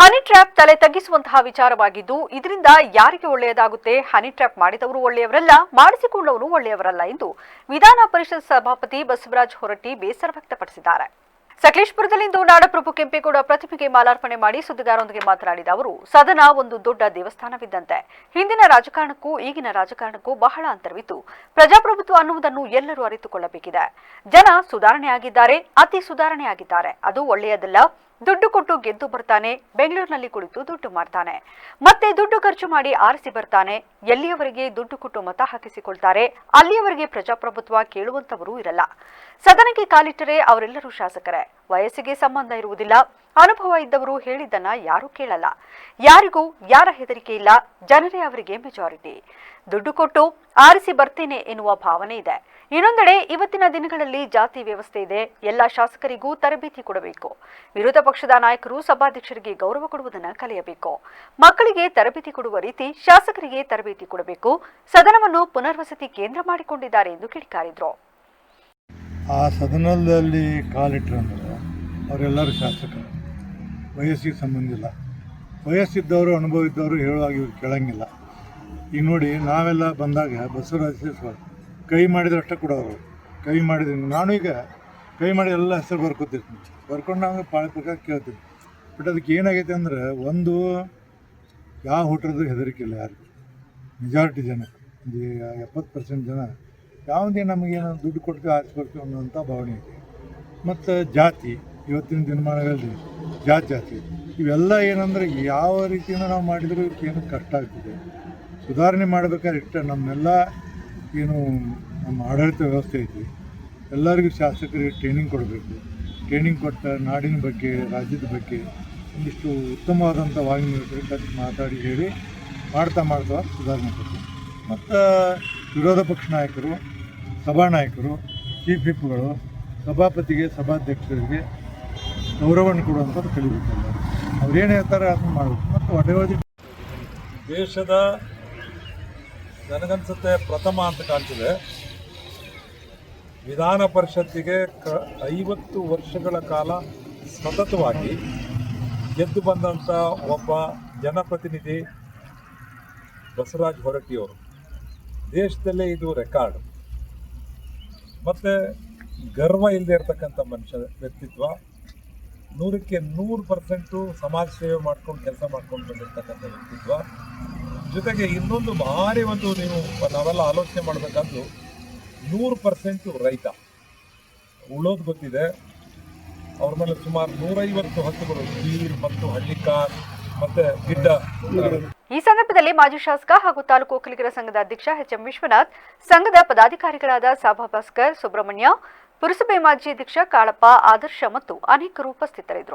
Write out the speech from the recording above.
Honey trap ತಲೆ ತಗ್ಗಿಸುವಂತಹ ವಿಚಾರವಾಗಿದ್ದು, ಇದರಿಂದ ಯಾರಿಗೆ ಒಳ್ಳೆಯದಾಗುತ್ತೆ? ಹನಿ ಟ್ರ್ಯಾಪ್ ಮಾಡಿದವರು ಒಳ್ಳೆಯವರಲ್ಲ ಮಾಡಿಸಿಕೊಂಡವರು ಒಳ್ಳೆಯವರಲ್ಲ ಎಂದು ವಿಧಾನ ಪರಿಷತ್ ಸಭಾಪತಿ ಬಸವರಾಜ್ ಹೊರಟ್ಟಿ ಬೇಸರ ವ್ಯಕ್ತಪಡಿಸಿದ್ದಾರೆ. ಸಕಲೇಶ್ಪುರದಲ್ಲಿಂದು ನಾಡಪ್ರಭು ಕೆಂಪೇಗೌಡ ಪ್ರತಿಮೆಗೆ ಮಾಲಾರ್ಪಣೆ ಮಾಡಿ ಸುದ್ದಿಗಾರರೊಂದಿಗೆ ಮಾತನಾಡಿದ ಅವರು, ಸದನ ಒಂದು ದೊಡ್ಡ ದೇವಸ್ಥಾನವಿದ್ದಂತೆ. ಹಿಂದಿನ ರಾಜಕಾರಣಕ್ಕೂ ಈಗಿನ ರಾಜಕಾರಣಕ್ಕೂ ಬಹಳ ಅಂತರವಿತ್ತು. ಪ್ರಜಾಪ್ರಭುತ್ವ ಅನ್ನುವುದನ್ನು ಎಲ್ಲರೂ ಅರಿತುಕೊಳ್ಳಬೇಕಿದೆ. ಜನ ಸುಧಾರಣೆಯಾಗಿದ್ದಾರೆ, ಅತಿ ಸುಧಾರಣೆಯಾಗಿದ್ದಾರೆ. ಅದು ಒಳ್ಳೆಯದಲ್ಲ ದುಡ್ಡು ಕೊಟ್ಟು ಗೆದ್ದು ಬರ್ತಾನೆ, ಬೆಂಗಳೂರಿನಲ್ಲಿ ಕುಳಿತು ದುಡ್ಡು ಮಾಡ್ತಾನೆ. ಮತ್ತೆ ದುಡ್ಡು ಖರ್ಚು ಮಾಡಿ ಆರಿಸಿ ಬರ್ತಾನೆ, ಎಲ್ಲಿಯವರೆಗೆ ದುಡ್ಡು ಕೊಟ್ಟು ಮತ ಹಾಕಿಸಿಕೊಳ್ತಾರೆ, ಅಲ್ಲಿಯವರೆಗೆ ಪ್ರಜಾಪ್ರಭುತ್ವ ಕೇಳುವಂತವರೂ ಇರಲ್ಲ. ಸದನಕ್ಕೆ ಕಾಲಿಟ್ಟರೆ ಅವರೆಲ್ಲರೂ ಶಾಸಕರೇ, ವಯಸ್ಸಿಗೆ ಸಂಬಂಧ ಇರುವುದಿಲ್ಲ ಅನುಭವ ಇದ್ದವರು ಹೇಳಿದ್ದನ್ನ ಯಾರು ಕೇಳಲ್ಲ. ಯಾರಿಗೂ ಯಾರ ಹೆದರಿಕೆ ಇಲ್ಲ, ಜನರೇ ಅವರಿಗೆ ಮೆಜಾರಿಟಿ. ದುಡ್ಡು ಕೊಟ್ಟು ಆರಿಸಿ ಬರ್ತೇನೆ ಎನ್ನುವ ಭಾವನೆ ಇದೆ. ಇನ್ನೊಂದೆಡೆ ಇವತ್ತಿನ ದಿನಗಳಲ್ಲಿ ಜಾತಿ ವ್ಯವಸ್ಥೆ ಇದೆ, ಎಲ್ಲ ಶಾಸಕರಿಗೂ ತರಬೇತಿ ಕೊಡಬೇಕು. ವಿರೋಧ ಪಕ್ಷದ ನಾಯಕರು ಸಭಾಧ್ಯಕ್ಷರಿಗೆ ಗೌರವ ಕೊಡುವುದನ್ನು ಕಲಿಯಬೇಕು. ಮಕ್ಕಳಿಗೆ ತರಬೇತಿ ಕೊಡುವ ರೀತಿ ಶಾಸಕರಿಗೆ ತರಬೇತಿ ಕೊಡಬೇಕು. ಸದನವನ್ನು ಪುನರ್ವಸತಿ ಕೇಂದ್ರ ಮಾಡಿಕೊಂಡಿದ್ದಾರೆ ಎಂದು ಕಿಡಿಕಾರಿದ್ರು. ಆ ಸದನದಲ್ಲಿ ಕಾಲಿಟ್ರಂದ್ರೆ ಅವರೆಲ್ಲರೂ ಶಾಸಕರು. ವಯಸ್ಸಿಗೆ ಸಂಬಂಧ ಇಲ್ಲ. ವಯಸ್ಸಿದ್ದವರು ಅನುಭವ ಇದ್ದವರು ಹೇಳುವಾಗ ಇವ್ರು ಕೇಳೋಂಗಿಲ್ಲ. ಈಗ ನೋಡಿ, ನಾವೆಲ್ಲ ಬಂದಾಗ ಬಸವರಾಜ ಸೇರಿಸುವ ಕೈ ಕೂಡ ಕೊಡೋರು. ಕೈ ಮಾಡಿದ ನಾನು ಈಗ ಕೈ ಮಾಡಿ ಎಲ್ಲ ಹೆಸರು ಬರ್ಕೊತಿರ್ತೀನಿ. ಬರ್ಕೊಂಡು ನಾವು ಪಾಳ ಪ್ರಕಾರ ಕೇಳ್ತೀನಿ. ಬಟ್ ಅದಕ್ಕೆ ಏನಾಗೈತೆ ಅಂದ್ರೆ ಒಂದು, ಯಾವ ಹುಟ್ಟರದ್ದು ಹೆದರಿಕೆ ಇಲ್ಲ ಯಾರಿಗೂ. ಮೆಜಾರಿಟಿ ಜನ ಎಪ್ಪತ್ತು ಪರ್ಸೆಂಟ್ ಜನ ಯಾವುದೇ ನಮಗೇನು ದುಡ್ಡು ಕೊಟ್ಟು ಆರಿಸ್ಕೊಡ್ತೀವಿ ಅನ್ನೋಂಥ ಭಾವನೆ ಇದೆ. ಮತ್ತು ಜಾತಿ, ಇವತ್ತಿನ ದಿನಮಾನಗಳಲ್ಲಿ ಜಾತಿ ಜಾತಿ ಇವೆಲ್ಲ ಏನಂದ್ರೆ ಯಾವ ರೀತಿಯಿಂದ ನಾವು ಮಾಡಿದರೂ ಏನು ಕಷ್ಟ ಆಗ್ತಿದೆ. ಸುಧಾರಣೆ ಮಾಡ್ಬೇಕಾದ್ರೆ ಇಷ್ಟ ನಮ್ಮೆಲ್ಲ ಏನು ನಮ್ಮ ಆಡಳಿತ ವ್ಯವಸ್ಥೆ ಐತಿ. ಎಲ್ಲರಿಗೂ ಶಾಸಕರಿಗೆ ಟ್ರೈನಿಂಗ್ ಕೊಡಬೇಕು. ಟ್ರೈನಿಂಗ್ ಕೊಟ್ಟ ನಾಡಿನ ಬಗ್ಗೆ, ರಾಜ್ಯದ ಬಗ್ಗೆ ಒಂದಿಷ್ಟು ಉತ್ತಮವಾದಂಥ ವಾಹಿನಿ ಮಾತಾಡಿ ಹೇಳಿ ಮಾಡ್ತಾ ಮಾಡ್ತಾ ಸುಧಾರಣೆ ಕೊಡ್ತೀವಿ. ಮತ್ತು ವಿರೋಧ ಪಕ್ಷ ನಾಯಕರು, ಸಭಾನಾಯಕರು ಚೀಫ್ ವಿಪ್ಗಳು ಸಭಾಪತಿಗೆ, ಸಭಾಧ್ಯಕ್ಷರಿಗೆ ಗೌರವವನ್ನು ಕೊಡುವಂಥದ್ದು ಕಲಿಬೇಕಲ್ಲ ಅವ್ರು ಏನು ಹೇಳ್ತಾರೆ ಅದನ್ನು ಮಾಡಬೇಕು. ಮತ್ತು ಒಡೆಯೋದಿ ದೇಶದ ನನಗನ್ಸುತ್ತೆ ಪ್ರಥಮ ಅಂತ ಕಾಣ್ತಿದೆ. ವಿಧಾನ ಪರಿಷತ್ತಿಗೆ ಕ ಐವತ್ತು ವರ್ಷಗಳ ಕಾಲ ಸತತವಾಗಿ ಗೆದ್ದು ಬಂದಂಥ ಒಬ್ಬ ಜನಪ್ರತಿನಿಧಿ ಬಸವರಾಜ್ ಹೊರಟ್ಟಿಯವರು. ದೇಶದಲ್ಲೇ ಇದು ರೆಕಾರ್ಡ್. ಮತ್ತು ಗರ್ವ ಇಲ್ಲದೆ ಇರತಕ್ಕಂಥ ಮನುಷ್ಯ ವ್ಯಕ್ತಿತ್ವ. ನೂರಕ್ಕೆ ನೂರು ಪರ್ಸೆಂಟು ಸಮಾಜ ಸೇವೆ ಮಾಡ್ಕೊಂಡು ಕೆಲಸ ಮಾಡ್ಕೊಂಡು ಬಂದಿರತಕ್ಕಂಥ ವ್ಯಕ್ತಿತ್ವ. ಜೊತೆಗೆ ಇನ್ನೊಂದು ಭಾರಿ ಒಂದು ನೀವು ನಾವೆಲ್ಲ ಆಲೋಚನೆ ಮಾಡಬೇಕಂದು ನೂರು ಪರ್ಸೆಂಟು ರೈತ. ಉಳೋದು ಗೊತ್ತಿದೆ. ಅವ್ರ ಮೇಲೆ ಸುಮಾರು ನೂರೈವತ್ತು ಹತ್ತುಗಳು ಬೀರ್ ಮತ್ತು ಹಳ್ಳಿಕಾರ್ ಮತ್ತೆ ಗಿಡ್ಡ. ಈ ಸಂದರ್ಭದಲ್ಲಿ ಮಾಜಿ ಶಾಸಕ ಹಾಗೂ ತಾಲೂಕು ಒಕ್ಕಲಿಗರ ಸಂಘದ ಅಧ್ಯಕ್ಷ ಎಚ್ ಎಂ ವಿಶ್ವನಾಥ್, ಸಂಘದ ಪದಾಧಿಕಾರಿಗಳಾದ ಸಾಬಾ ಭಾಸ್ಕರ್, ಸುಬ್ರಹ್ಮಣ್ಯ ಪುರಸಭೆ ಮಾಜಿ ಅಧ್ಯಕ್ಷ ಕಾಳಪ್ಪ ಆದರ್ಶ ಮತ್ತು ಅನೇಕರು ಉಪಸ್ಥಿತರಿದ್ದರು.